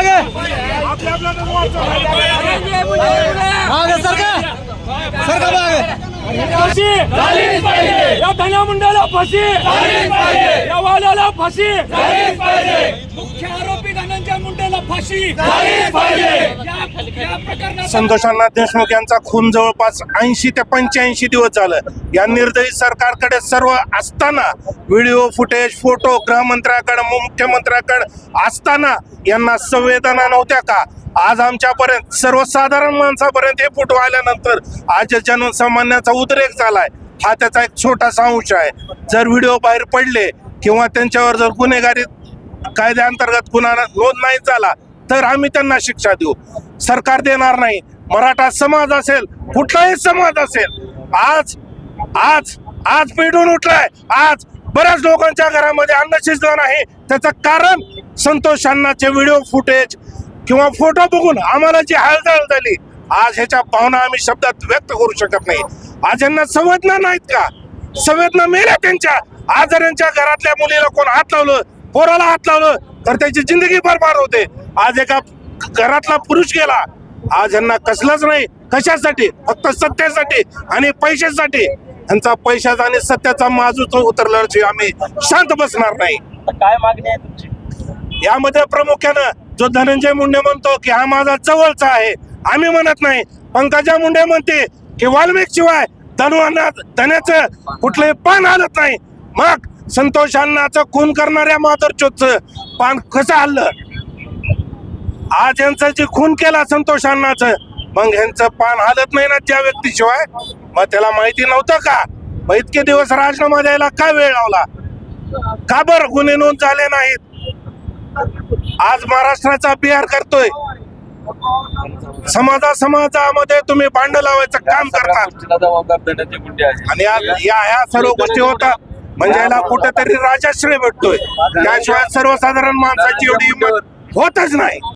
मागे. मागे सरका सरका मागे. मुंडाला फाशी! या वाल्याला फाशी! मुख्य आरोपी धनंजय मुंडेला फाशी! संतोषांना देशमुख यांचा खून जवळपास ऐंशी ते पंच्याऐंशी दिवस झालं. या निर्दयी सरकारकडे सर्व असताना व्हिडिओ फुटेज फोटो गृहमंत्र्याकडे मुख्यमंत्र्याकडे असताना यांना संवेदना नव्हत्या का? आज आमच्यापर्यंत सर्वसाधारण माणसापर्यंत हे फोटो आल्यानंतर आज जनसामान्याचा उद्रेक झालाय. हा त्याचा एक छोटासा अंश आहे. जर व्हिडिओ बाहेर पडले किंवा त्यांच्यावर जर गुन्हेगारी कायद्याअंतर्गत गुन्हा नोंद नाही झाला तर आम्ही त्यांना शिक्षा देऊ. सरकार देणार नाही. मराठा समाज असेल कुठलाही समाज असेल आज आज आज पेटून उठलाय. आज बऱ्याच लोकांच्या घरामध्ये अन्न शिजलं नाही. त्याचं कारण संतोष अण्णाचे व्हिडिओ फुटेज किंवा फोटो बघून आम्हाला जी हालचाल झाली आज ह्याच्या भावना आम्ही शब्दात व्यक्त करू शकत नाही. आज यांना संवेदना नाहीत का? संवेदना मेल्या त्यांच्या. आज जर यांच्या घरातल्या मुलीला कोण हात लावलं? पोराला हात लावलं तर त्याची जिंदगी बरबाद होते. आज एका घरातला पुरुष गेला. आज यांना कसलंच नाही. कशासाठी? फक्त सत्तेसाठी आणि पैशासाठी. यांचा पैशाचा आणि सत्याचा माजूच उतरल्याची आम्ही शांत बसणार नाही. काय मागणी आहे तुमची? यामध्ये प्रामुख्यानं जो धनंजय मुंडे म्हणतो की हा माझा जवळचा आहे. आम्ही म्हणत नाही. पंकजा मुंडे म्हणते की वाल्मिक शिवाय धनुअण्णा धन्याचं कुठलंही पान हलत नाही. मग संतोष अण्णाचं खून करणाऱ्या माधुरचोतचं पान कसं हल्लं? आज यांचं जे खून केला संतोष अण्णाचं मग यांचं पान हलत नाही ना त्या व्यक्तीशिवाय? मग त्याला माहिती नव्हतं का? मग इतके दिवस राजीनामा द्यायला का वेळ लावला? का बरं गुन्हे नोंद झाले नाहीत? आज महाराष्ट्राचा बिहार करतोय. समाजा समाजामध्ये तुम्ही भांड लावायचं काम करता. आणि आज या ह्या सर्व गोष्टी होतात म्हणजे याला कुठेतरी राजाश्रय भेटतोय. त्याशिवाय सर्वसाधारण माणसाची एवढी हिंमत होतच नाही.